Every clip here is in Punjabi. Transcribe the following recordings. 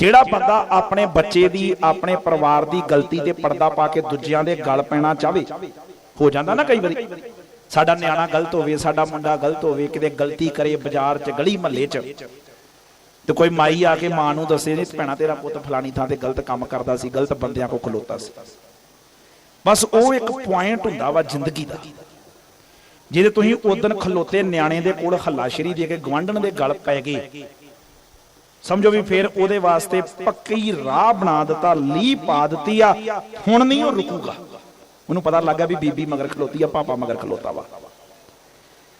ਜਿਹੜਾ ਬੰਦਾ ਆਪਣੇ ਬੱਚੇ ਦੀ, ਆਪਣੇ ਪਰਿਵਾਰ ਦੀ ਗਲਤੀ ਤੇ ਪਰਦਾ ਪਾ ਕੇ ਦੂਜਿਆਂ ਦੇ ਗਲ ਪੈਣਾ ਚਾਹਵੇ ਹੋ ਜਾਂਦਾ ਨਾ ਕਈ ਵਾਰੀ। ਸਾਡਾ ਨਿਆਣਾ ਗਲਤ ਹੋਵੇ, ਸਾਡਾ ਮੁੰਡਾ ਗਲਤ ਹੋਵੇ, ਕਿਤੇ ਗਲਤੀ ਕਰੇ ਬਾਜ਼ਾਰ 'ਚ, ਗਲੀ ਮਹੱਲੇ 'ਚ। ਤੇ ਕੋਈ ਮਾਈ ਆ ਕੇ ਮਾਂ ਨੂੰ ਦੱਸੇ ਨਹੀਂ ਭੈਣਾ ਤੇਰਾ ਪੁੱਤ ਫਲਾਣੀ ਥਾਂ ਤੇ ਗਲਤ ਕੰਮ ਕਰਦਾ ਸੀ, ਗਲਤ ਬੰਦਿਆਂ ਕੋ ਖਲੋਤਾ ਸੀ। ਬਸ ਉਹ ਇੱਕ ਪੁਆਇੰਟ ਹੁੰਦਾ ਵਾ ਜ਼ਿੰਦਗੀ ਦਾ। ਜਿਹਦੇ ਤੁਸੀਂ ਉਦਣ ਖਲੋਤੇ ਨਿਆਣੇ ਦੇ ਕੋਲ ਹੱਲਾਸ਼ੇਰੀ ਦੇ ਕੇ ਗਵਾਂਢਣ ਦੇ ਗਲ ਪੈ ਗਏ ਸਮਝੋ ਵੀ ਫਿਰ ਉਹਦੇ ਵਾਸਤੇ ਪੱਕੀ ਰਾਹ ਬਣਾ ਦਿੱਤਾ ਲੀ ਪਾ ਦਿੱਤੀ ਆ। ਹੁਣ ਨਹੀਂ ਉਹ ਰੁਕੂਗਾ। ਉਹਨੂੰ ਪਤਾ ਲੱਗਾ ਵੀ ਬੀਬੀ ਮਗਰ ਖਲੋਤੀ ਆ, ਪਾਪਾ ਮਗਰ ਖਲੋਤਾ ਵਾ।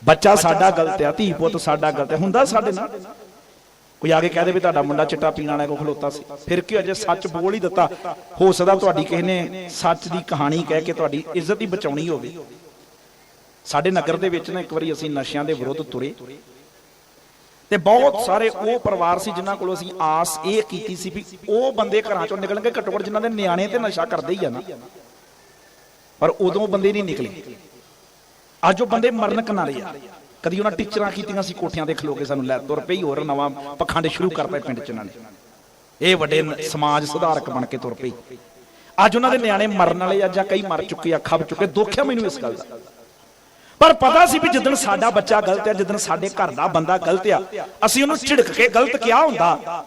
ਬੱਚਾ ਸਾਡਾ ਗਲਤ ਆ, ਧੀ ਪੁੱਤ ਸਾਡਾ ਗਲਤ ਹੁੰਦਾ ਸਾਡੇ ਨਾਲ। ਕੋਈ ਆ ਕੇ ਕਹਿ ਦੇ ਵੀ ਤੁਹਾਡਾ ਮੁੰਡਾ ਚਿੱਟਾ ਪੀਣ ਵਾਲਾ ਕੋ ਖਲੋਤਾ ਸੀ। ਫਿਰ ਕੀ ਅਜੇ ਸੱਚ ਬੋਲ ਹੀ ਦਿੱਤਾ, ਹੋ ਸਕਦਾ ਤੁਹਾਡੀ ਕਿਸੇ ਨੇ ਸੱਚ ਦੀ ਕਹਾਣੀ ਕਹਿ ਕੇ ਤੁਹਾਡੀ ਇੱਜ਼ਤ ਹੀ ਬਚਾਉਣੀ ਹੋਵੇ। ਸਾਡੇ ਨਗਰ ਦੇ ਵਿੱਚ ਨਾ ਇੱਕ ਵਾਰੀ ਅਸੀਂ ਨਸ਼ਿਆਂ ਦੇ ਵਿਰੁੱਧ ਤੁਰੇ। ਤੇ ਬਹੁਤ ਸਾਰੇ ਉਹ ਪਰਿਵਾਰ ਸੀ ਜਿਨ੍ਹਾਂ ਕੋਲ ਅਸੀਂ ਆਸ ਇਹ ਕੀਤੀ ਸੀ ਵੀ ਉਹ ਬੰਦੇ ਘਰਾਂ ਚੋਂ ਨਿਕਲਣਗੇ ਘੱਟੋ ਘੱਟ ਜਿਨ੍ਹਾਂ ਦੇ ਨਿਆਣੇ ਤੇ ਨਸ਼ਾ ਕਰਦੇ ਹੀ ਆ ਨਾ। ਪਰ ਉਦੋਂ ਬੰਦੇ ਨਹੀਂ ਨਿਕਲੇ। ਅੱਜ ਉਹ ਬੰਦੇ ਮਰਨ ਕਿਨਾਰੇ ਆ। ਕਦੀ ਉਹਨਾਂ ਟੀਚਰਾਂ ਕੀਤੀਆਂ ਸੀ ਕੋਠਿਆਂ ਤੇ ਖਲੋ ਕੇ ਸਾਨੂੰ ਲੈ ਤੁਰ ਪਈ ਹੋਰ ਨਵਾਂ ਪਖੰਡ ਸ਼ੁਰੂ ਕਰਤਾ ਪਿੰਡ ਚ ਇਹਨਾਂ ਨੇ। ਇਹ ਵੱਡੇ ਸਮਾਜ ਸੁਧਾਰਕ ਬਣ ਕੇ ਤੁਰ ਪਈ। ਅੱਜ ਉਹਨਾਂ ਦੇ ਨਿਆਣੇ ਮਰਨ ਵਾਲੇ ਆ ਜਾਂ ਕਈ ਮਰ ਚੁੱਕੇ ਆ ਖੱਬ ਚੁੱਕੇ ਦੁੱਖ ਹੈ ਮੈਨੂੰ ਇਸ ਗੱਲ ਦਾ। ਪਰ ਪਤਾ ਸੀ ਵੀ ਜਿੱਦਣ ਸਾਡਾ ਬੱਚਾ ਗਲਤ ਹੈ ਜਿੱਦਣ ਸਾਡੇ ਘਰ ਦਾ ਬੰਦਾ ਗਲਤ ਆ, ਅਸੀਂ ਉਹਨੂੰ ਝਿੜਕ ਕੇ ਗਲਤ ਕਿਹਾ ਹੁੰਦਾ।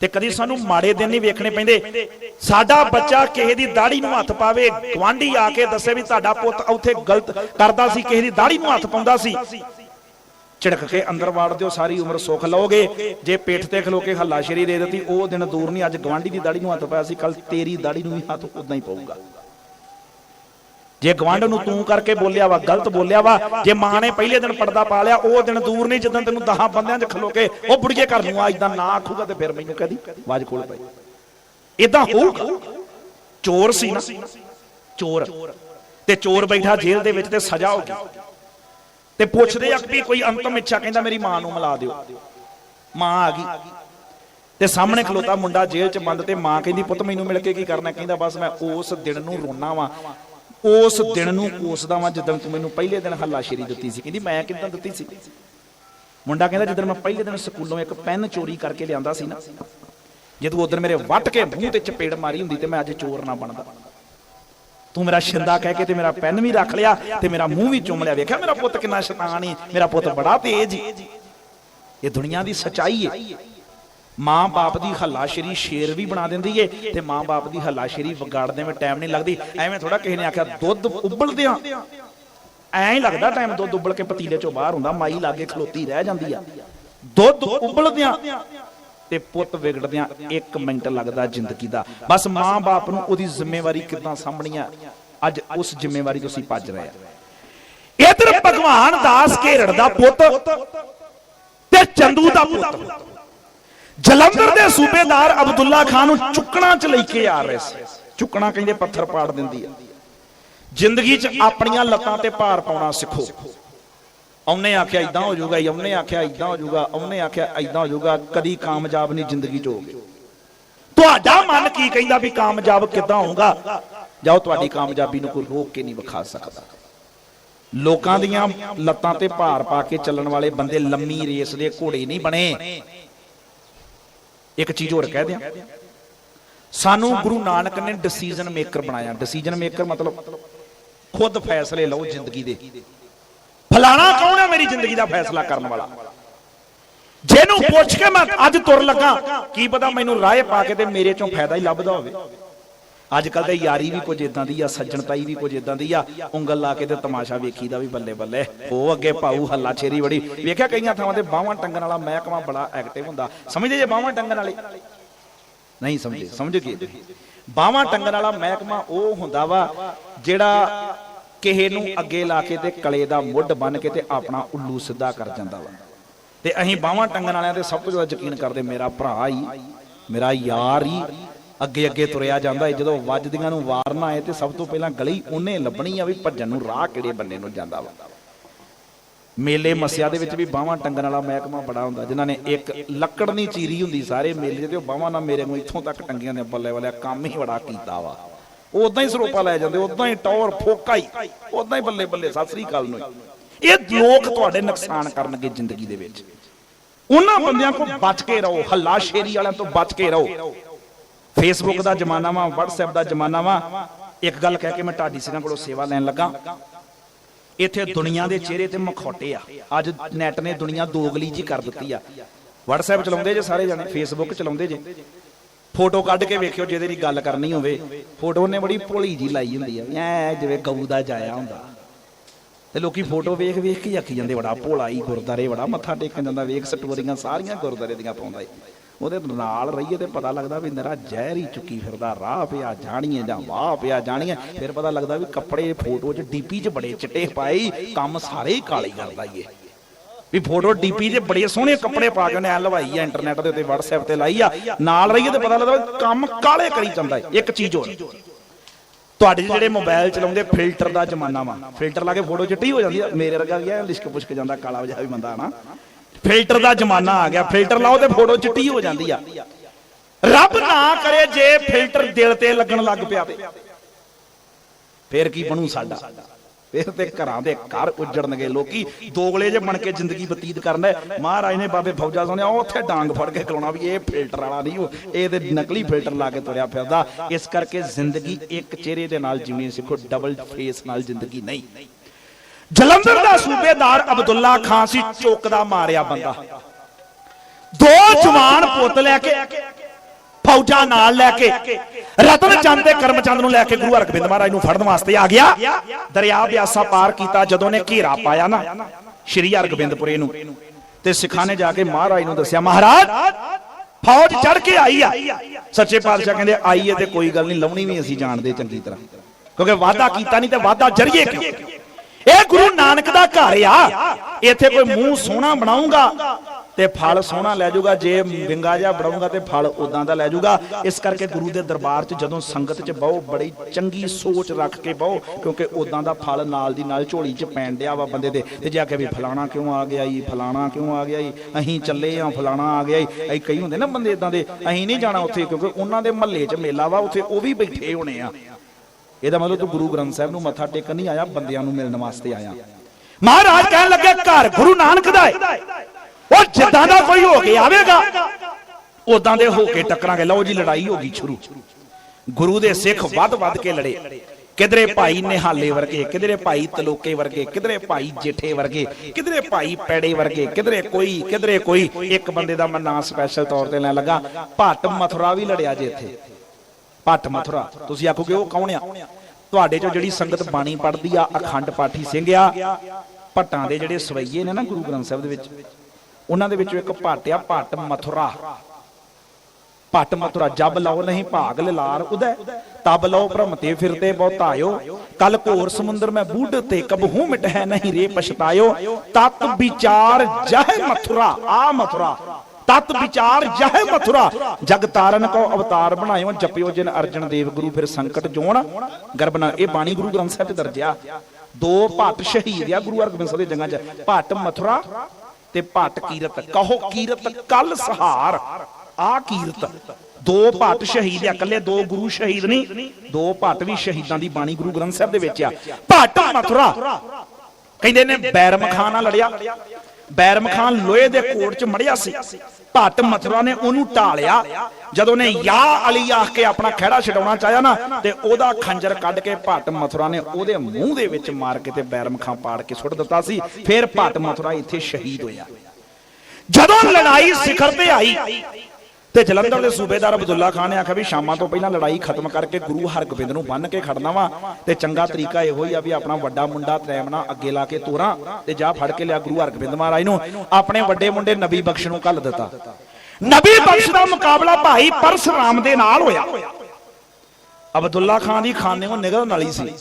ਤੇ ਕਦੀ ਸਾਨੂੰ ਮਾੜੇ ਦਿਨ ਨਹੀਂ ਵੇਖਣੇ ਪੈਂਦੇ। ਸਾਡਾ ਬੱਚਾ ਕਿਸੇ ਦੀ ਦਾੜੀ ਨੂੰ ਹੱਥ ਪਾਵੇ ਗਵਾਂਢੀ ਆ ਕੇ ਦੱਸੇ ਵੀ ਤੁਹਾਡਾ ਪੁੱਤ ਉੱਥੇ ਗਲਤ ਕਰਦਾ ਸੀ, ਕਿਸੇ ਦੀ ਦਾੜੀ ਨੂੰ ਹੱਥ ਪਾਉਂਦਾ ਸੀ। ਝਿੜਕ ਕੇ ਅੰਦਰ ਵਾੜ ਦਿਓ, ਸਾਰੀ ਉਮਰ ਸੁੱਖ ਲਓਗੇ। ਜੇ ਪੇਠ ਤੇ ਖਲੋ ਕੇ ਹੱਲਾਸ਼ੇਰੀ ਦੇ ਦਿੱਤੀ, ਉਹ ਦਿਨ ਦੂਰ ਨਹੀਂ, ਅੱਜ ਗਵਾਂਢੀ ਦੀ ਦਾੜੀ ਨੂੰ ਹੱਥ ਪਾਇਆ ਸੀ ਕੱਲ ਤੇਰੀ ਦਾੜੀ ਨੂੰ ਵੀ ਹੱਥ ਉਦਾਂ ਹੀ ਪਊਗਾ। ਜੇ ਗਵਾਂਢ ਨੂੰ ਤੂੰ ਕਰਕੇ ਬੋਲਿਆ ਵਾ, ਗਲਤ ਬੋਲਿਆ ਵਾ, ਜੇ ਮਾਂ ਨੇ ਪਹਿਲੇ ਦਿਨ ਪਰਦਾ ਪਾ ਲਿਆ, ਉਹ ਦਿਨ ਦੂਰ ਨਹੀਂ, ਜਦੋਂ ਤੈਨੂੰ 10 ਬੰਦਿਆਂ 'ਚ ਖਲੋ ਕੇ ਉਹ ਬੁੜੀਏ ਘਰ ਨੂੰ ਇਦਾਂ ਨਾ ਆਖੂਗਾ ਤੇ ਫਿਰ ਮੈਨੂੰ ਕਦੀ ਆਵਾਜ਼ ਕੋਲ ਪਈ। ਇਦਾਂ ਹੋਊਗਾ। ਚੋਰ ਸੀ ਨਾ, ਚੋਰ। ਤੇ ਚੋਰ ਬੈਠਾ ਜੇਲ੍ਹ ਦੇ ਵਿੱਚ ਤੇ ਸਜ਼ਾ ਹੋ ਗਈ। ਤੇ ਪੁੱਛਦੇ ਆ ਵੀ ਕੋਈ ਅੰਤਮ ਇੱਛਾ, ਕਹਿੰਦਾ ਮੇਰੀ ਮਾਂ ਨੂੰ ਮਿਲਾ ਦਿਓ। ਮਾਂ ਆ ਗਈ। ਤੇ ਸਾਹਮਣੇ ਖਲੋਤਾ ਮੁੰਡਾ ਜੇਲ੍ਹ 'ਚ ਬੰਦ ਤੇ ਮਾਂ ਕਹਿੰਦੀ, ਪੁੱਤ, ਮੈਨੂੰ ਮਿਲ ਕੇ ਕੀ ਕਰਨਾ? ਕਹਿੰਦਾ, ਬਸ ਮੈਂ ਉਸ ਦਿਨ ਨੂੰ ਰੋਣਾ ਵਾਂ। ਉਸ ਦਿਨ ਨੂੰ ਕੋਸਦਾ ਵਾਂ ਜਦੋਂ ਤੂੰ ਮੈਨੂੰ ਪਹਿਲੇ ਦਿਨ ਹੱਲਾਸ਼ੇਰੀ ਦਿੱਤੀ ਸੀ, ਕਹਿੰਦੀ ਮੈਂ ਕਿਦਾਂ ਦਿੱਤੀ ਸੀ? ਮੁੰਡਾ ਕਹਿੰਦਾ ਜਦੋਂ ਮੈਂ ਪਹਿਲੇ ਦਿਨ ਸਕੂਲੋਂ ਇੱਕ ਪੈਨ ਚੋਰੀ ਕਰਕੇ ਲਿਆਂਦਾ ਸੀ ਨਾ, ਜਦੋਂ ਉਧਰ ਮੇਰੇ ਵੱਟ ਕੇ ਮੂੰਹ ਤੇ ਚਪੇੜ ਮਾਰੀ ਹੁੰਦੀ ਤੇ ਮੈਂ ਅੱਜ ਚੋਰ ਨਾ ਬਣਦਾ। ਤੂੰ ਮੇਰਾ ਸ਼ਿੰਦਾ ਕਹਿ ਕੇ ਤੇ ਮੇਰਾ ਪੈਨ ਵੀ ਰੱਖ ਲਿਆ ਤੇ ਮੇਰਾ ਮੂੰਹ ਵੀ ਚੁੰਮ ਲਿਆ, ਵੇਖਿਆ ਮੇਰਾ ਪੁੱਤ ਕਿੰਨਾ ਸ਼ੈਤਾਨ ਈ, ਮੇਰਾ ਪੁੱਤ ਬੜਾ ਤੇਜ਼ ਈ। ਇਹ ਦੁਨੀਆ ਦੀ ਸਚਾਈ ਹੈ ਮਾਂ ਬਾਪ ਦੀ ਹੱਲਾਸ਼ੇਰੀ ਸ਼ੇਰ ਵੀ ਬਣਾ ਦਿੰਦੀ ਏ ਤੇ ਮਾਂ ਬਾਪ ਦੀ ਹੱਲਾਸ਼ੇਰੀ ਵਿਗਾੜਦੇ ਵਿੱਚ ਟਾਈਮ ਨਹੀਂ ਲੱਗਦੀ। ਐਵੇਂ ਥੋੜਾ ਕਿਸੇ ਨੇ ਆਖਿਆ, ਦੁੱਧ ਉਬਲਦਿਆਂ। ਐਂ ਹੀ ਲੱਗਦਾ ਟਾਈਮ ਦੁੱਧ ਉਬਲ ਕੇ ਪਤੀਲੇ ਚੋਂ ਬਾਹਰ ਹੁੰਦਾ, ਮਾਈ ਲਾਗੇ ਖਲੋਤੀ ਰਹਿ ਜਾਂਦੀ ਆ। ਦੁੱਧ ਉਬਲਦਿਆਂ ਤੇ ਪੁੱਤ ਵਿਗੜਦਿਆਂ 1 ਮਿੰਟ ਲੱਗਦਾ ਜ਼ਿੰਦਗੀ ਦਾ। ਬਸ ਮਾਂ ਬਾਪ ਨੂੰ ਉਹਦੀ ਜ਼ਿੰਮੇਵਾਰੀ ਕਿੱਦਾਂ ਸਾਂਭਣੀ ਆ, ਅੱਜ ਉਸ ਜ਼ਿੰਮੇਵਾਰੀ ਤੋਂ ਅਸੀਂ ਭੱਜ ਰਹੇ ਆ। ਇਧਰ ਭਗਵਾਨ ਦਾਸ ਘੇਰੜ ਦਾ ਪੁੱਤ ਤੇ ਚੰਦੂ ਦਾ ਪੁੱਤ। ਜਲੰਧਰ ਦੇ ਸੂਬੇਦਾਰ ਅਬਦੁੱਲਾ ਖਾਨ ਨੂੰ ਚੁੱਕਣਾ ਚ ਲੈ ਕੇ ਆ ਰਹੇ ਸੀ। ਚੁੱਕਣਾ ਕਹਿੰਦੇ ਪੱਥਰ ਪਾੜ ਦਿੰਦੀ ਆ। ਜ਼ਿੰਦਗੀ 'ਚ ਆਪਣੀਆਂ ਲੱਤਾਂ ਤੇ ਭਾਰ ਪਾਉਣਾ ਸਿੱਖੋ। ਉਹਨੇ ਆਖਿਆ ਇਦਾਂ ਹੋ ਜਾਊਗਾ ਉਹਨੇ ਆਖਿਆ ਇਦਾਂ ਹੋ ਜਾਊਗਾ ਉਹਨੇ ਆਖਿਆ ਇਦਾਂ ਹੋ ਜਾਊਗਾ, ਕਦੀ ਕਾਮਯਾਬ ਨਹੀਂ ਜ਼ਿੰਦਗੀ 'ਚ ਹੋਗੇ। ਤੁਹਾਡਾ ਮਨ ਕੀ ਕਹਿੰਦਾ ਵੀ ਕਾਮਯਾਬ ਕਿੱਦਾਂ ਹੋਊਗਾ? ਜਾਓ ਤੁਹਾਡੀ ਕਾਮਯਾਬੀ ਨੂੰ ਕੋਈ ਰੋਕ ਕੇ ਨਹੀਂ ਵਿਖਾ ਸਕਦਾ। ਲੋਕਾਂ ਦੀਆਂ ਲੱਤਾਂ ਤੇ ਭਾਰ ਪਾ ਕੇ ਚੱਲਣ ਵਾਲੇ ਬੰਦੇ ਲੰਮੀ ਰੇਸ ਦੇ ਘੋੜੇ ਨਹੀਂ ਬਣੇ। ਇੱਕ ਚੀਜ਼ ਹੋਰ ਕਹਿ ਦਿਆਂ। ਸਾਨੂੰ ਗੁਰੂ ਨਾਨਕ ਨੇ ਡਿਸੀਜਨ ਮੇਕਰ ਬਣਾਇਆ। ਡਿਸੀਜਨ ਮੇਕਰ ਮਤਲਬ ਖੁਦ ਫੈਸਲੇ ਲਓ ਜ਼ਿੰਦਗੀ ਦੇ। ਫਲਾਣਾ ਕੌਣ ਹੈ ਮੇਰੀ ਜ਼ਿੰਦਗੀ ਦਾ ਫੈਸਲਾ ਕਰਨ ਵਾਲਾ? ਜਿਹਨੂੰ ਪੁੱਛ ਕੇ ਮੈਂ ਅੱਜ ਤੁਰ ਲੱਗਾ, ਕੀ ਪਤਾ ਮੈਨੂੰ ਰਾਹ ਪਾ ਕੇ ਤੇ ਮੇਰੇ ਚੋਂ ਫਾਇਦਾ ਹੀ ਲੱਭਦਾ ਹੋਵੇ। ਅੱਜ ਕੱਲ ਤੇ ਯਾਰੀ ਵੀ ਕੁਝ ਇਦਾਂ ਦੀ ਆ, ਸੱਜਣ ਤਾਈ ਵੀ ਕੁਝ ਇਦਾਂ ਦੀ ਆ, ਉਂਗਲ ਲਾ ਕੇ ਤੇ ਤਮਾਸ਼ਾ ਵੇਖੀਦਾ ਵੀ ਬੱਲੇ ਬੱਲੇ। ਉਹ ਅੱਗੇ ਪਾਉ ਹੱਲਾ ਛੇਰੀ ਬੜੀ ਵੇਖਿਆ ਕਈਆਂ ਥਾਵਾਂ ਤੇ ਬਾਹਾਂ ਟੰਗਣ ਵਾਲਾ ਮਹਿਕਮਾ ਬੜਾ ਐਕਟਿਵ ਹੁੰਦਾ। ਸਮਝਦੇ ਜੇ ਬਾਹਾਂ ਟੰਗਣ ਵਾਲੇ? ਨਹੀਂ ਸਮਝੇ ਸਮਝ ਗਏ ਬਾਹਾਂ ਟੰਗਣ ਵਾਲਾ ਮਹਿਕਮਾ ਉਹ ਹੁੰਦਾ ਵਾ ਜਿਹੜਾ ਕਿਸੇ ਨੂੰ ਅੱਗੇ ਲਾ ਕੇ ਤੇ ਕਲੇ ਦਾ ਮੁੱਢ ਬਨ ਕੇ ਤੇ ਆਪਣਾ ਉੱਲੂ ਸਿੱਧਾ ਕਰ ਜਾਂਦਾ ਵਾ। ਤੇ ਅਸੀਂ ਬਾਹਾਂ ਟੰਗਣ ਵਾਲਿਆਂ ਤੇ ਸਭ ਤੋਂ ਜ਼ਿਆਦਾ ਯਕੀਨ ਕਰਦੇ, ਮੇਰਾ ਭਰਾ ਹੀ ਮੇਰਾ ਯਾਰ ਹੀ ਅੱਗੇ ਅੱਗੇ ਤੁਰਿਆ ਜਾਂਦਾ ਹੈ ਜਦੋਂ ਵੱਜਦੀਆਂ ਨੂੰ ਵਾਰਨਾ ਆਏ ਤੇ ਸਭ ਤੋਂ ਪਹਿਲਾਂ ਗਲੀ ਉਹਨੇ ਲੱਭਣੀ ਆ ਵੀ ਭੱਜਣ ਨੂੰ ਰਾਹ ਕਿਹੜੇ ਬੰਨੇ ਨੂੰ ਜਾਂਦਾ ਵਾ। ਮੇਲੇ ਮੱਸਿਆ ਦੇ ਵਿੱਚ ਵੀ ਬਾਹਾਂ ਟੰਗਣ ਵਾਲਾ ਮਹਿਕਮਾ ਬੜਾ ਹੁੰਦਾ, ਜਿਨ੍ਹਾਂ ਨੇ ਇੱਕ ਲੱਕੜ ਨਹੀਂ ਚੀਰੀ ਹੁੰਦੀ ਸਾਰੇ ਮੇਲੇ ਤੇ, ਉਹ ਬਾਹਾਂ ਨਾਲ ਮੇਰੇ ਨੂੰ ਇੱਥੋਂ ਤੱਕ ਟੰਗੀਆਂ ਨੇ ਬੱਲੇ ਵਾਲਿਆ ਕੰਮ ਹੀ ਬੜਾ ਕੀਤਾ ਵਾ। ਉਹ ਉਦਾਂ ਹੀ ਸਰੋਪਾ ਲੈ ਜਾਂਦੇ, ਉਦਾਂ ਹੀ ਟੌਰ ਫੋਕਾ ਹੀ, ਉਦਾਂ ਹੀ ਬੱਲੇ ਬੱਲੇ, ਸਤਿ ਸ੍ਰੀ ਅਕਾਲ ਨੂੰ ਇਹ ਲੋਕ ਤੁਹਾਡੇ ਨੁਕਸਾਨ ਕਰਨਗੇ ਜ਼ਿੰਦਗੀ ਦੇ ਵਿੱਚ। ਉਹਨਾਂ ਬੰਦਿਆਂ ਕੋਲ ਬਚ ਕੇ ਰਹੋ ਹੱਲਾ ਸ਼ੇਰੀ ਵਾਲਿਆਂ ਤੋਂ ਬਚ ਕੇ ਰਹੋ। ਫੇਸਬੁੱਕ ਦਾ ਜ਼ਮਾਨਾ ਵਾ, WhatsApp ਦਾ ਜ਼ਮਾਨਾ ਵਾ। ਇੱਕ ਗੱਲ ਕਹਿ ਕੇ ਮੈਂ ਢਾਡੀ ਸਿੰਘਾਂ ਕੋਲੋਂ ਸੇਵਾ ਲੈਣ ਲੱਗਾ। ਇੱਥੇ ਦੁਨੀਆ ਦੇ ਚਿਹਰੇ ਤੇ ਮਖੌਟੇ ਆ। ਅੱਜ ਨੈਟ ਨੇ ਦੁਨੀਆ ਦੋਗਲੀ ਜੀ ਕਰ ਦਿੱਤੀ ਆ। WhatsApp ਚਲਾਉਂਦੇ ਜੇ ਸਾਰੇ ਜਣੇ, Facebook ਚਲਾਉਂਦੇ ਜੇ। ਫੋਟੋ ਕੱਢ ਕੇ ਵੇਖਿਓ, ਜਿਹਦੇ ਦੀ ਗੱਲ ਕਰਨੀ ਹੋਵੇ। ਫੋਟੋ ਨੇ ਬੜੀ ਭੋਲੀ ਜੀ ਲਾਈ ਹੁੰਦੀ ਆ। ਐ ਜਿਵੇਂ ਗਊ ਦਾ ਜਾਇਆ ਹੁੰਦਾ। ਤੇ ਲੋਕੀ ਫੋਟੋ ਵੇਖ ਵੇਖ ਕੇ ਆਖੀ ਜਾਂਦੇ, ਬੜਾ ਭੋਲਾ ਹੀ ਗੁਰਦਾਰੇ, ਬੜਾ ਮੱਥਾ ਟੇਕਣ ਜਾਂਦਾ। ਵੇਖ ਸਟੋਰੀਆਂ ਸਾਰੀਆਂ ਗੁਰਦਾਰੇ ਦੀਆਂ ਪਾਉਂਦਾ ਏ। ਉਹਦੇ ਨਾਲ ਰਹੀਏ ਤੇ ਪਤਾ ਲੱਗਦਾ ਵੀ ਮੇਰਾ ਜ਼ਹਿਰ ਹੀ ਚੁੱਕੀ ਫਿਰਦਾ, ਰਾਹ ਪਿਆ ਜਾਣੀਏ ਜਾਂ ਵਾਹ ਪਿਆ ਜਾਣੀਏ, ਫਿਰ ਪਤਾ ਲੱਗਦਾ ਵੀ ਕੱਪੜੇ ਫੋਟੋ 'ਚ ਡੀਪੀ 'ਚ ਬੜੇ ਚਿੱਟੇ ਪਾਈ ਕੰਮ ਸਾਰੇ ਹੀ ਕਾਲੀ ਕਰਦਾ ਈ ਵੀ ਫੋਟੋ ਡੀਪੀ 'ਚ ਬੜੇ ਸੋਹਣੇ ਕੱਪੜੇ ਪਾ ਕੇ ਉਹਨੇ ਐ ਲਵਾਈ ਆ, ਇੰਟਰਨੈਟ ਦੇ ਉੱਤੇ, WhatsApp ਤੇ ਲਾਈ ਆ, ਨਾਲ ਰਹੀਏ ਤੇ ਪਤਾ ਲੱਗਦਾ ਕੰਮ ਕਾਲੇ ਕਰੀ ਜਾਂਦਾ ਇੱਕ ਚੀਜ਼ ਹੋਰ। ਤੁਹਾਡੇ ਜਿਹੜੇ ਮੋਬਾਈਲ ਚਲਾਉਂਦੇ ਫਿਲਟਰ ਦਾ ਜ਼ਮਾਨਾ ਵਾ ਫਿਲਟਰ ਲਾ ਕੇ ਫੋਟੋ ਚਿੱਟੀ ਹੋ ਜਾਂਦੀ ਆ, ਮੇਰੇ ਵਰਗਾ ਵੀ ਲਿਸ਼ਕ ਪੁਸ਼ਕ ਜਾਂਦਾ, ਕਾਲਾ ਜਿਹਾ ਵੀ ਬੰਦਾ ਨਾ ਫਿਲਟਰ ਦਾ ਜ਼ਮਾਨਾ ਆ ਗਿਆ। ਫਿਲਟਰ ਲਾਓ ਤੇ ਫੋਟੋ ਚਿੱਟੀ ਹੋ ਜਾਂਦੀ ਆ। ਰੱਬ ਨਾ ਕਰੇ ਜੇ ਫਿਲਟਰ ਦਿਲ ਤੇ ਲੱਗਣ ਲੱਗ ਪਿਆ ਤੇ ਫੇਰ ਕੀ ਬਣੂ ਸਾਡਾ? ਫੇਰ ਤੇ ਘਰਾਂ ਦੇ ਘਰ ਉੱਜੜਨਗੇ ਲੋਕੀ। ਦੋਗਲੇ ਜੇ ਬਣ ਕੇ ਜ਼ਿੰਦਗੀ ਬਤੀਤ ਕਰਨਾ। ਹੈ। ਮਹਾਰਾਜ ਨੇ ਬਾਬੇ ਫੌਜਾ ਸੋਹਣਿਆ ਉਹ ਉੱਥੇ ਡਾਂਗ ਫੜ ਕੇ ਖਲੋਣਾ ਵੀ ਇਹ ਫਿਲਟਰ ਵਾਲਾ ਨਹੀਂ ਉਹ, ਇਹ ਤੇ ਨਕਲੀ ਫਿਲਟਰ ਲਾ ਕੇ ਤੁਰਿਆ ਫਿਰਦਾ। ਇਸ ਕਰਕੇ ਜ਼ਿੰਦਗੀ ਇੱਕ ਚਿਹਰੇ ਦੇ ਨਾਲ ਜਿਉਣੀ ਸਿੱਖੋ ਡਬਲ ਫੇਸ ਨਾਲ ਜ਼ਿੰਦਗੀ ਨਹੀਂ। ਜਲੰਧਰ ਦਾ ਸੂਬੇਦਾਰ ਅਬਦੁੱਲਾ ਖਾਨ ਸੀ, ਚੁੱਕਦਾ ਮਾਰਿਆ ਬੰਦਾ। ਦੋ ਜਵਾਨ ਪੁੱਤ ਲੈ ਕੇ, ਫੌਜਾਂ ਨਾਲ ਲੈ ਕੇ, ਰਤਨ ਚੰਦ ਤੇ ਕਰਮਚੰਦ ਨੂੰ ਲੈ ਕੇ ਗੁਰੂ ਹਰਗੋਬਿੰਦ ਮਹਾਰਾਜ ਨੂੰ ਫੜਨ ਵਾਸਤੇ ਆ ਗਿਆ। ਦਰਿਆ ਬਿਆਸਾ ਪਾਰ ਕੀਤਾ ਜਦੋਂ ਨੇ ਘੇਰਾ ਪਾਇਆ ਨਾ, ਸ਼੍ਰੀ ਹਰਗੋਬਿੰਦਪੁਰੇ ਨੂੰ। ਤੇ ਸਿੱਖਾਂ ਨੇ ਜਾ ਕੇ ਮਹਾਰਾਜ ਨੂੰ ਦੱਸਿਆ, ਮਹਾਰਾਜ, ਫੌਜ ਚੜ ਕੇ ਆਈ ਆ। ਸੱਚੇ ਪਾਤਸ਼ਾਹ ਕਹਿੰਦੇ, ਆਈ ਹੈ ਤੇ ਕੋਈ ਗੱਲ ਨਹੀਂ, ਲਾਉਣੀ ਵੀ ਅਸੀਂ ਜਾਣਦੇ ਚੰਗੀ ਤਰ੍ਹਾਂ। ਕਿਉਂਕਿ ਵਾਅਦਾ ਕੀਤਾ ਨਹੀਂ ਤੇ ਵਾਅਦਾ ਜਰੀਏ ਕਿਉਂ? ਇਹ ਗੁਰੂ ਨਾਨਕ ਦਾ ਘਰ ਆ। ਇੱਥੇ ਕੋਈ ਮੂੰਹ ਸੋਹਣਾ ਬਣਾਉਂਗਾ ਤੇ ਫਲ ਸੋਹਣਾ ਲੈ ਜਾਊਗਾ। ਜੇ ਵਿੰਗਾ ਜਿਹਾ ਬਣਾਉਂਗਾ ਤੇ ਫਲ ਉਦਾਂ ਦਾ ਲੈ ਜਾਊਗਾ। ਇਸ ਕਰਕੇ ਗੁਰੂ ਦੇ ਦਰਬਾਰ 'ਚ ਜਦੋਂ ਸੰਗਤ 'ਚ ਬਹੁ, ਬੜੀ ਚੰਗੀ ਸੋਚ ਰੱਖ ਕੇ ਬਹੁ, ਕਿਉਂਕਿ ਉਦਾਂ ਦਾ ਫਲ ਨਾਲ ਦੀ ਨਾਲ ਝੋਲੀ 'ਚ ਪੈਣ ਡਿਆ ਵਾ ਬੰਦੇ ਦੇ। ਤੇ ਜੇ ਆ ਕੇ ਵੀ ਫਲਾਣਾ ਕਿਉਂ ਆ ਗਿਆ ਈ, ਫਲਾਣਾ ਕਿਉਂ ਆ ਗਿਆ ਈ? ਅਸੀਂ ਚੱਲੇ ਆ, ਫਲਾਣਾ ਆ ਗਿਆ ਈ। ਐ ਕਈ ਹੁੰਦੇ ਨਾ ਬੰਦੇ ਇਦਾਂ ਦੇ, ਅਸੀਂ ਨਹੀਂ ਜਾਣਾ ਉੱਥੇ, ਕਿਉਂਕਿ ਉਹਨਾਂ ਦੇ ਮਹੱਲੇ 'ਚ ਮੇਲਾ ਵਾ, ਉੱਥੇ ਉਹ ਵੀ ਬੈਠੇ ਹੋਣੇ ਆ। ਇਹਦਾ ਮਤਲਬ ਤੂੰ ਗੁਰੂ ਗ੍ਰੰਥ ਸਾਹਿਬ ਨੂੰ ਮੱਥਾ ਟੇਕਣ ਨਹੀਂ ਆਇਆ, ਬੰਦਿਆਂ ਨੂੰ ਮਿਲਣ ਵਾਸਤੇ ਆਇਆ। ਮਹਾਰਾਜ ਕਹਿਣ ਲੱਗੇ, ਘਰ ਗੁਰੂ ਨਾਨਕ ਦਾ ਹੈ ਉਹ ਜਿੱਦਾਂ ਦਾ ਕੋਈ ਹੋ ਕੇ ਆਵੇਗਾ ਉਦਾਂ ਦੇ ਹੋ ਕੇ ਟੱਕਰਾਂਗੇ। ਲਓ ਜੀ, ਲੜਾਈ ਹੋ ਗਈ ਸ਼ੁਰੂ। ਗੁਰੂ ਦੇ ਸਿੱਖ ਵੱਧ ਵੱਧ ਕੇ ਲੜੇ। ਕਿਧਰੇ ਭਾਈ ਨਿਹਾਲੇ ਵਰਗੇ, ਕਿਧਰੇ ਭਾਈ ਤਲੋਕੇ ਵਰਗੇ, ਕਿਧਰੇ ਭਾਈ ਜੇਠੇ ਵਰਗੇ, ਕਿਧਰੇ ਭਾਈ ਪੈੜੇ ਵਰਗੇ, ਕਿਧਰੇ ਕੋਈ ਕਿਧਰੇ ਕੋਈ। ਇੱਕ ਬੰਦੇ ਦਾ ਮੈਂ ਨਾਂ ਸਪੈਸ਼ਲ ਤੌਰ ਤੇ ਲੈਣ ਲੱਗਾ। ਭੱਟ ਮਥੁਰਾ ਵੀ ਲੜਿਆ ਜੇ ਇੱਥੇ। ਭੱਟ ਮਥੁਰਾ। ਤੁਸੀਂ ਆਖੋਗੇ ਉਹ ਕੌਣ ਆ? ਤੁਹਾਡੇ ਚੋਂ ਜਿਹੜੀ ਸੰਗਤ ਬਾਣੀ ਪੜ੍ਹਦੀ ਆ, ਅਖੰਡ ਪਾਠੀ ਸਿੰਘ ਆ, ਭੱਟਾਂ ਦੇ ਜਿਹੜੇ ਸਵਈਏ ਨੇ ਨਾ ਗੁਰੂ ਗ੍ਰੰਥ ਸਾਹਿਬ ਦੇ ਵਿੱਚ, ਉਹਨਾਂ ਦੇ ਵਿੱਚੋਂ ਇੱਕ ਭੱਟ ਆ ਭੱਟ ਮਥੁਰਾ। ਭੱਟ ਮਥੁਰਾ, ਜਬ ਲਓ ਨਹੀਂ ਭਾਗ ਲਿਲਾਰ ਉਦੈ, ਤਬ ਲਓ ਭ੍ਰਮਤੇ ਫਿਰਤੇ ਬਹੁਤਾਇਓ। ਕਲ ਘੋਰ ਸਮੁੰਦਰ ਮੈਂ ਬੂਢ ਤੇ ਕਬਹੂ ਮਿਟ ਹੈ ਨਹੀਂ ਰੇ ਪਛਤਾਇਓ। ਤਤ ਵਿਚਾਰ ਜਹ ਮਥੁਰਾ, ਆ ਮਥੁਰਾ। ਤਤ ਵਿਚਾਰ ਜਹ ਮਥੁਰਾ। ਜਗ ਤਾਰਨ ਕੋ ਅਵਤਾਰ ਬਣਾਇਓ, ਜਪਿਓ ਜਿਨ ਅਰਜਨ ਦੇਵ ਗੁਰੂ, ਫਿਰ ਸੰਕਟ ਜੋਣ। ਗਰਬਨਾ ਇਹ ਬਾਣੀ ਗੁਰੂ ਗ੍ਰੰਥ ਸਾਹਿਬ ਤੇ ਦਰਜ ਆ। ਦੋ ਭੱਟ ਸ਼ਹੀਦ ਆ ਗੁਰੂ ਹਰਗੋਬਿੰਦ ਸਾਹਿਬ ਦੀ ਜੰਗਾਂ 'ਚ। ਭੱਟ ਮਥੁਰਾ ਤੇ ਭੱਟ ਕੀਰਤ। ਕਹੋ ਕੀਰਤ ਕਲ ਸਹਾਰ, ਆ ਕੀਰਤ। ਦੋ ਭੱਟ ਸ਼ਹੀਦ ਆ, ਇਕੱਲੇ ਦੋ ਗੁਰੂ ਸ਼ਹੀਦ ਨਹੀਂ, ਦੋ ਭੱਟ ਵੀ ਸ਼ਹੀਦਾਂ ਦੀ ਬਾਣੀ ਗੁਰੂ ਗ੍ਰੰਥ ਸਾਹਿਬ ਦੇ ਵਿੱਚ ਆ। ਭੱਟ ਮਥੁਰਾ। ਕਹਿੰਦੇ ਨੇ ਬੈਰਮ ਖਾਨ ਨਾਲ ਲੜਿਆ। ਬੈਰਮ ਖਾਨ ਲੋਹੇ ਦੇ ਕੋਟ 'ਚ ਮੜਿਆ ਸੀ। ਭੱਟ ਮਥੁਰਾ ਨੇ ਉਹਨੂੰ ਢਾਲਿਆ। ਜਦੋਂ ਨੇ ਯਾ ਅਲੀ ਆਖ ਕੇ ਆਪਣਾ ਖਹਿੜਾ ਛਡਾਉਣਾ ਚਾਹਿਆ ਨਾ, ਤੇ ਉਹਦਾ ਖੰਜਰ ਕੱਢ ਕੇ ਭੱਟ ਮਥੁਰਾ ਨੇ ਉਹਦੇ ਮੂੰਹ ਦੇ ਵਿੱਚ ਮਾਰ ਕੇ ਤੇ ਬੈਰਮ ਖਾਨ ਪਾੜ ਕੇ ਸੁੱਟ ਦਿੱਤਾ ਸੀ। ਫਿਰ ਭੱਟ ਮਥੁਰਾ ਇੱਥੇ ਸ਼ਹੀਦ ਹੋਇਆ। ਜਦੋਂ ਲੜਾਈ ਸਿਖਰ ਤੇ ਆਈ ਤੇ ਜਲੰਧਰ ਦੇ ਸੂਬੇਦਾਰ ਅਬਦੁੱਲਾ ਖਾਨ ਨੇ ਆਖਿਆ ਵੀ ਸ਼ਾਮਾਂ ਤੋਂ ਪਹਿਲਾਂ ਲੜਾਈ ਖਤਮ ਕਰਕੇ ਗੁਰੂ ਹਰਗੋਬਿੰਦ ਨੂੰ ਬੰਨ ਕੇ ਖੜਨਾ ਵਾ ਤੇ ਚੰਗਾ ਤਰੀਕਾ ਇਹੋ ਹੀ ਆ ਵੀ ਆਪਣਾ ਵੱਡਾ ਮੁੰਡਾ ਤ੍ਰੈਮਣਾ ਅੱਗੇ ਲਾ ਕੇ ਤੋਰਾਂ ਤੇ ਜਾ ਫੜ ਕੇ ਲਿਆ ਗੁਰੂ ਹਰਗੋਬਿੰਦ ਮਹਾਰਾਜ ਨੂੰ। ਆਪਣੇ ਵੱਡੇ ਮੁੰਡੇ ਨਬੀ ਬਖਸ਼ ਨੂੰ ਕੱਲ ਦਿੱਤਾ। ਨਬੀ ਬਖਸ਼ ਦਾ ਮੁਕਾਬਲਾ ਭਾਈ ਪਰਸਰਾਮ ਦੇ ਨਾਲ ਹੋਇਆ। ਅਬਦੁੱਲਾ ਖਾਨ ਦੀ ਖਾਨੇ ਉਹ ਨਿਗਲਣ ਵਾਲੀ ਸੀ।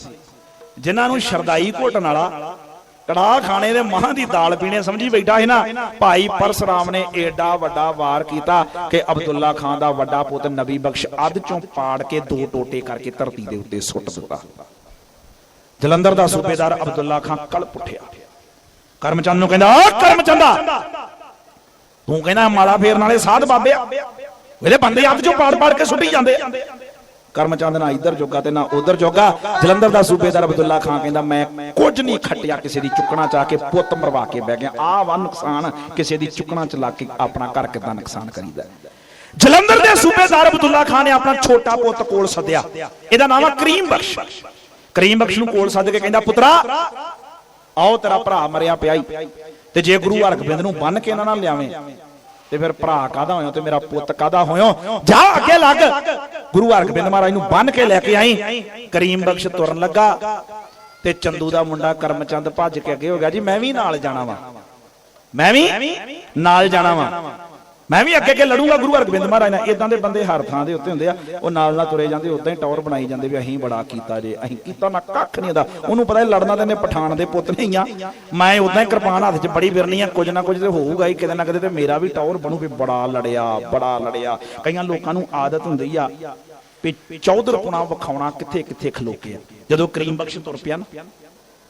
ਜਿਨ੍ਹਾਂ ਨੂੰ ਸ਼ਰਦਾਈ ਘੋਟਣ ਵਾਲਾ ਕੜਾਹ ਖਾਣੇ ਦੇ ਮਾਂ ਦੀ ਦਾਲ ਪੀਣੇ, ਸਮਝੀ ਬੈਠਾ ਸੀ ਨਾ? ਭਾਈ ਪਰਸਰਾਮ ਨੇ ਏਡਾ ਵੱਡਾ ਵਾਰ ਕੀਤਾ ਕਿ ਅਬਦੁੱਲਾ ਖਾਨ ਦਾ ਵੱਡਾ ਪੁੱਤ ਨਬੀ ਬਖਸ਼ ਅੱਧ ਚੋਂ ਪਾੜ ਕੇ ਦੋ ਟੋਟੇ ਕਰਕੇ ਧਰਤੀ ਦੇ ਉੱਤੇ ਸੁੱਟ ਦਿੱਤਾ। ਜਲੰਧਰ ਦਾ ਸੂਬੇਦਾਰ ਅਬਦੁੱਲਾ ਖਾਨ ਕਲ ਪੁੱਠਿਆ ਕਰਮਚੰਦ ਨੂੰ ਕਹਿੰਦਾ ਓ ਕਰਮਚੰਦਾ! ਤੂੰ ਕਹਿੰਦਾ ਮਾਲਾ ਫੇਰ ਨਾਲੇ ਸਾਧ ਬਾਬੇ ਆ। ਵੇਲੇ ਬੰਦੇ ਅੱਧ ਚੋਂ ਪਾੜ ਪਾੜ ਕੇ ਸੁੱਟੀ ਜਾਂਦੇ ਆ। ਕਰਮਚੰਦ ਨਾ ਇੱਧਰ ਜੋਗਾ ਤੇ ਨਾ ਉਧਰ ਜੋਗਾ। ਜਲੰਧਰ ਦਾ ਸੂਬੇਦਾਰ ਅਬਦੁੱਲਾ ਖਾਨ ਕਹਿੰਦਾ, ਮੈਂ ਕੁਝ ਨਹੀਂ ਖੱਟਿਆ ਕਿਸੇ ਦੀ ਚੁੱਕਣਾ ਚਾ ਕੇ ਪੁੱਤ ਮਰਵਾ ਕੇ ਬਹਿ ਗਿਆ। ਆਹ ਵਾ ਨੁਕਸਾਨ ਕਿਸੇ ਦੀ ਚੁੱਕਣਾ ਚ ਲੱਗ ਕੇ ਆਪਣਾ ਘਰ ਕਿਦਾਂ ਨੁਕਸਾਨ ਕਰੀਦਾ ਜਲੰਧਰ ਦੇ ਸੂਬੇਦਾਰ ਅਬਦੁੱਲਾ ਖਾਨ ਨੇ ਆਪਣਾ ਛੋਟਾ ਪੁੱਤ ਕੋਲ ਸੱਦਿਆ। ਇਹਦਾ ਨਾਮ ਆ ਕਰੀਮ ਬਖਸ਼। ਕਰੀਮ ਬਖਸ਼ ਨੂੰ ਕੋਲ ਸੱਦ ਕੇ ਕਹਿੰਦਾ, ਪੁੱਤਰਾ, ਆਓ ਤੇਰਾ ਭਰਾ ਮਰਿਆ ਪਿਆ ਤੇ ਜੇ ਗੁਰੂ ਹਰਗੋਬਿੰਦ ਨੂੰ ਬੰਨ ਕੇ ਇਹਨਾਂ ਨਾਲ ਲਿਆਵੇਂ ਤੇ ਫਿਰ ਭਰਾ ਕਾਦਾ ਹੋਇਓ ਤੇ ਮੇਰਾ ਪੁੱਤ ਕਾਦਾ ਹੋਇਓ ਜਾ ਅੱਗੇ ਲੱਗ। ਗੁਰੂ ਹਰਗੋਬਿੰਦ ਮਹਾਰਾਜ ਨੂੰ ਬੰਨ ਕੇ ਲੈ ਕੇ ਆਈ। ਕਰੀਮ ਬਖਸ਼ ਤੁਰਨ ਲੱਗਾ ਤੇ ਚੰਦੂ ਦਾ ਮੁੰਡਾ ਕਰਮਚੰਦ ਭੱਜ ਕੇ ਅੱਗੇ ਹੋ ਗਿਆ। ਜੀ, ਮੈਂ ਵੀ ਨਾਲ ਜਾਣਾ ਵਾ। ਮੈਂ ਵੀ ਨਾਲ ਜਾਣਾ ਵਾ। ਮੈਂ ਵੀ ਅੱਗੇ ਅੱਗੇ ਲੜੂੰਗਾ ਗੁਰੂ ਹਰਗੋਬਿੰਦ ਮਹਾਰਾਜ ਨਾਲ। ਇਦਾਂ ਦੇ ਬੰਦੇ ਹਰ ਥਾਂ ਦੇ ਉੱਤੇ ਹੁੰਦੇ ਆ। ਉਹ ਨਾਲ ਨਾਲ ਤੁਰੇ ਜਾਂਦੇ ਉਦਾਂ ਹੀ ਟੌਰ ਬਣਾਈ ਜਾਂਦੇ ਵੀ ਅਸੀਂ ਬੜਾ ਕੀਤਾ ਜੇ, ਅਸੀਂ ਕੀਤਾ ਨਾ ਕੱਖ ਨਹੀਂ ਹੁੰਦਾ। ਉਹਨੂੰ ਪਤਾ ਲੜਨਾ ਤੇ ਨੇ ਪਠਾਨ ਦੇ ਪੁੱਤ ਨਹੀਂ ਆ। ਮੈਂ ਉਦਾਂ ਹੀ ਕਿਰਪਾਨ ਹੱਥ 'ਚ ਬੜੀ ਫਿਰਨੀ ਆ, ਕੁਝ ਨਾ ਕੁਝ ਤੇ ਹੋਊਗਾ ਹੀ ਕਿਤੇ ਨਾ ਕਿਤੇ ਤੇ ਮੇਰਾ ਵੀ ਟੌਰ ਬਣੂ ਵੀ ਬੜਾ ਲੜਿਆ ਬੜਾ ਲੜਿਆ। ਕਈਆਂ ਲੋਕਾਂ ਨੂੰ ਆਦਤ ਹੁੰਦੀ ਆ ਵੀ ਚੌਧਰ ਪੁਣਾ ਵਿਖਾਉਣਾ ਕਿੱਥੇ ਕਿੱਥੇ ਖਲੋਕੇ ਆ। ਜਦੋਂ ਕਰੀਮ ਬਖਸ਼ ਤੁਰ ਪਿਆ ਨਾ,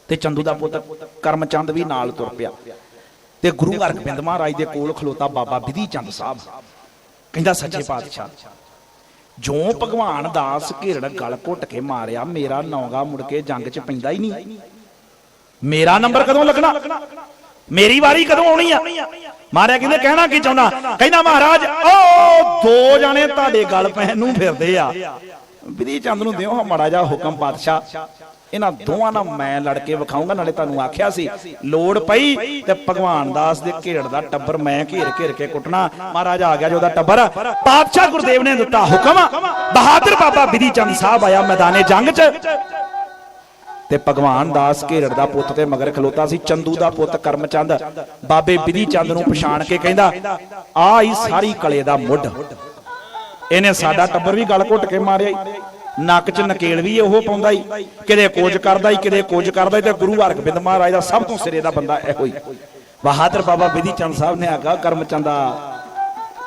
ਤੇ ਚੰਦੂ ਦਾ ਪੁੱਤ ਕਰਮਚੰਦ ਵੀ ਨਾਲ ਤੁਰ ਪਿਆ। ਤੇ ਗੁਰੂ ਹਰਗੋਬਿੰਦ ਮਹਾਰਾਜ ਦੇ ਕੋਲ ਖਲੋਤਾ ਬਾਬਾ ਵਿਧੀ ਚੰਦ ਸਾਹਿਬ। ਕਹਿੰਦਾ ਸੱਚੇ ਪਾਤਸ਼ਾਹ ਜੋ ਭਗਵਾਨ ਦਾਸ ਘੇਰੜ ਗਲ ਘੁੱਟ ਕੇ ਮਾਰਿਆ ਮੇਰਾ ਨੌਗਾ ਮੁੜ ਕੇ ਜੰਗ 'ਚ ਪੈਂਦਾ ਹੀ ਨਹੀਂ। ਮੇਰਾ ਨੰਬਰ ਕਦੋਂ ਲੱਗਣਾ? ਮੇਰੀ ਵਾਰੀ ਕਦੋਂ ਆਉਣੀ ਆ? ਮਾਰਿਆ ਕਹਿੰਦੇ ਕਹਿਣਾ ਕੀ ਚਾਹੁੰਦਾ? ਕਹਿੰਦਾ ਮਹਾਰਾਜ ਉਹ ਦੋ ਜਾਣੇ ਤੁਹਾਡੇ ਗਲ ਪੈਣ ਨੂੰ ਫਿਰਦੇ ਆ। ਵਿਧੀ ਚੰਦ ਨੂੰ ਦਿਓ ਮਾੜਾ ਜਾ ਹੁਕਮ ਪਾਤਸ਼ਾਹ। ਇਹਨਾਂ ਦੋਵਾਂ ਨਾਲ ਮੈਂ ਲੜ ਕੇ ਵਿਖਾਉਂਗਾ ਨਾਲੇ ਤੁਹਾਨੂੰ ਆਖਿਆ ਸੀ ਲੋੜ ਪਈ ਤੇ ਭਗਵਾਨ ਦਾਸ ਦੇ ਘੇੜ ਦਾ ਟੱਬਰ ਮੈਂ ਘੇਰ ਘੇਰ ਕੇ ਕੁੱਟਣਾ। ਮਹਾਰਾਜ ਆ ਗਿਆ ਜੋ ਉਹਦਾ ਟੱਬਰ। ਪਾਤਸ਼ਾਹ ਗੁਰਦੇਵ ਨੇ ਦਿੱਤਾ ਹੁਕਮ। ਬਹਾਦਰ ਬਾਬਾ ਵਿਧੀ ਚੰਦ ਸਾਹਿਬ ਆਇਆ ਮੈਦਾਨੇ ਜੰਗ 'ਚ। ਤੇ ਭਗਵਾਨ ਦਾਸ ਘੇਰੜ ਦਾ ਪੁੱਤ ਤੇ ਮਗਰ ਖਲੋਤਾ ਸੀ ਚੰਦੂ ਦਾ ਪੁੱਤ ਕਰਮਚੰਦ। ਬਾਬੇ ਵਿਧੀ ਚੰਦ ਨੂੰ ਪਛਾਣ ਕੇ ਕਹਿੰਦਾ ਆ ਹੀ ਸਾਰੀ ਕਲੇ ਦਾ ਮੁੱਢ। ਇਹਨੇ ਸਾਡਾ ਟੱਬਰ ਵੀ ਗਲ ਘੁੱਟ ਕੇ ਮਾਰਿਆ ਨੱਕ 'ਚ ਨਕੇਲ ਵੀ ਉਹ ਪਾਉਂਦਾ ਈ। ਕਿਤੇ ਕੋਜ ਕਰਦਾ ਈ, ਕਿਤੇ ਕੋਜ ਕਰਦਾ ਤੇ ਗੁਰੂ ਹਰਗੋਬਿੰਦ ਮਹਾਰਾਜ ਦਾ ਸਭ ਤੋਂ ਸਿਰੇ ਦਾ ਬੰਦਾ ਇਹੋ ਹੀ ਬਹਾਦਰ ਬਾਬਾ ਵਿਧੀ ਚੰਦ ਸਾਹਿਬ ਨੇ ਆਗਾ ਕਰਮਚੰਦਾ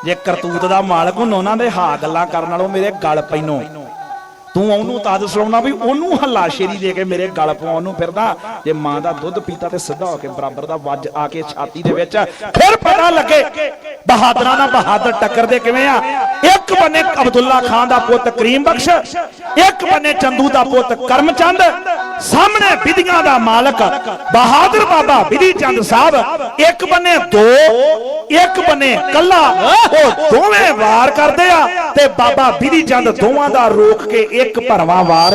ਜੇ ਕਰਤੂਤ ਦਾ ਮਾਲਕ ਹੁਣ ਉਹਨਾਂ ਦੇ ਹਾ ਗੱਲਾਂ ਕਰਨ ਨਾਲੋਂ ਮੇਰੇ ਗਲ ਪੈਨੋ ਤੂੰ ਉਹਨੂੰ ਤਦ ਸਲਾਉਣਾ ਵੀ ਉਹਨੂੰ ਹੱਲਾ ਸ਼ੇਰੀ ਦੇ ਕੇ ਮੇਰੇ ਗਲ ਪਵਾਉਣ ਨੂੰ ਫਿਰਦਾ। ਜੇ ਮਾਂ ਦਾ ਦੁੱਧ ਪੀਤਾ ਤੇ ਸਿੱਧਾ ਹੋ ਕੇ ਬਰਾਬਰ ਦਾ ਵੱਜ ਆ ਕੇ ਛਾਤੀ ਦੇ ਵਿੱਚ ਫਿਰ ਪਤਾ ਲੱਗੇ, ਬਹਾਦਰਾਂ ਨਾਲ ਬਹਾਦਰ ਟੱਕਰਦੇ ਕਿਵੇਂ ਆ? ਇੱਕ ਬੰਨੇ ਅਬਦੁੱਲਾ ਖਾਨ ਦਾ ਪੁੱਤ ਕਰੀਮ ਬਖਸ਼, ਇੱਕ ਬੰਨੇ ਚੰਦੂ ਦਾ ਪੁੱਤ ਕਰਮਚੰਦ, ਸਾਹਮਣੇ ਵਿਧੀਆਂ ਦਾ ਮਾਲਕ ਬਹਾਦਰ ਬਾਬਾ ਵਿਧੀ ਚੰਦ ਸਾਹਿਬ, ਇੱਕ ਬੰਨੇ ਦੋ, ਇੱਕ ਬੰਨੇ ਕੱਲਾ, ਉਹ ਦੋਵੇਂ ਵਾਰ ਕਰਦੇ ਆ ਤੇ ਬਾਬਾ ਵਿਧੀ ਚੰਦ ਦੋਵਾਂ ਦਾ ਰੋਕ ਕੇ ਇੱਕ ਭਰਵਾ ਵਾਰ।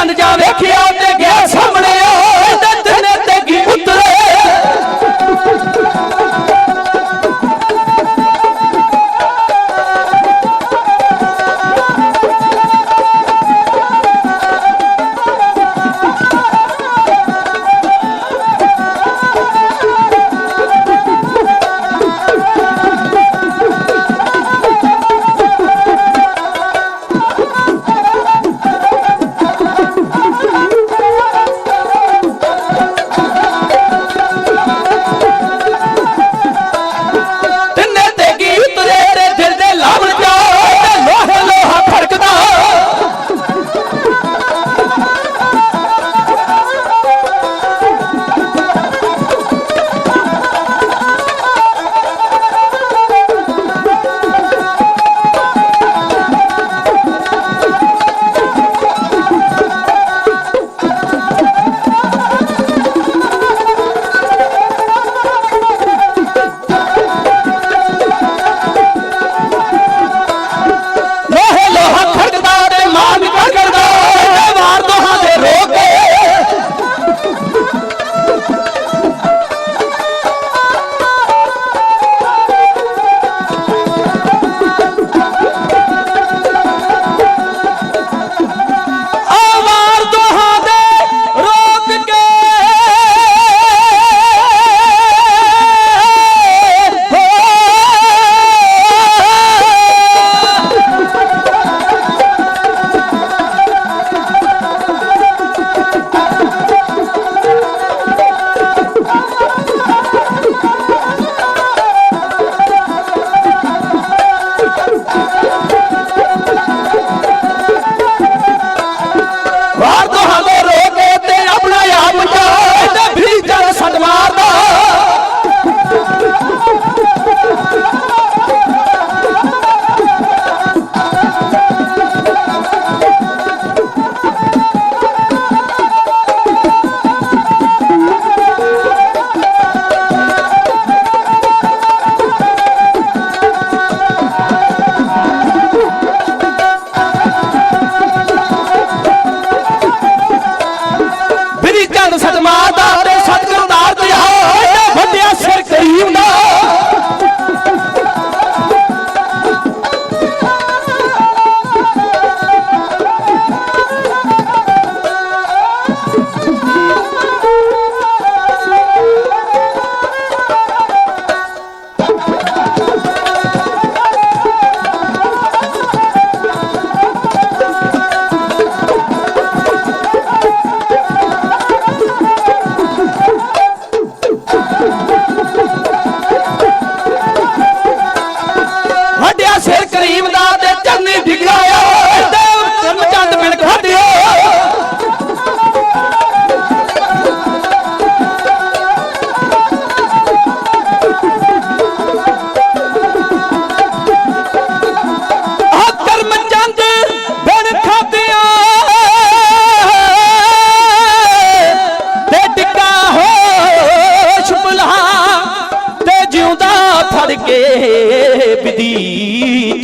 ਧਿਆਨ ਜਾ ਵੇਖਿਆ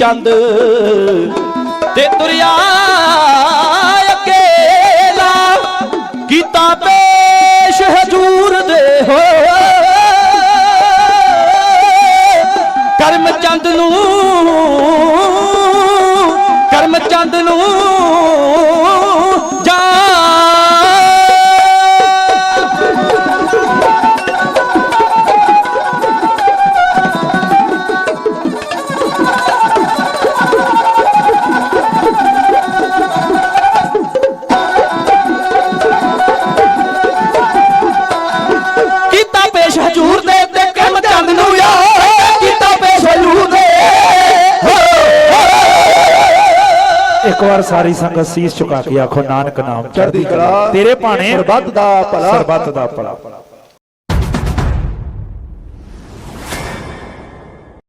yaşandı ਸਾਰੀ ਸੰਗਤ ਸੀਸ ਝੁਕਾ ਕੇ ਆਖੋ ਨਾਨਕ ਨਾਮ ਚੜ੍ਹਦੀ ਕਲਾ ਤੇਰੇ ਭਾਣੇ ਸਰਬੱਤ ਦਾ ਭਲਾ। ਸਰਬੱਤ ਦਾ ਭਲਾ।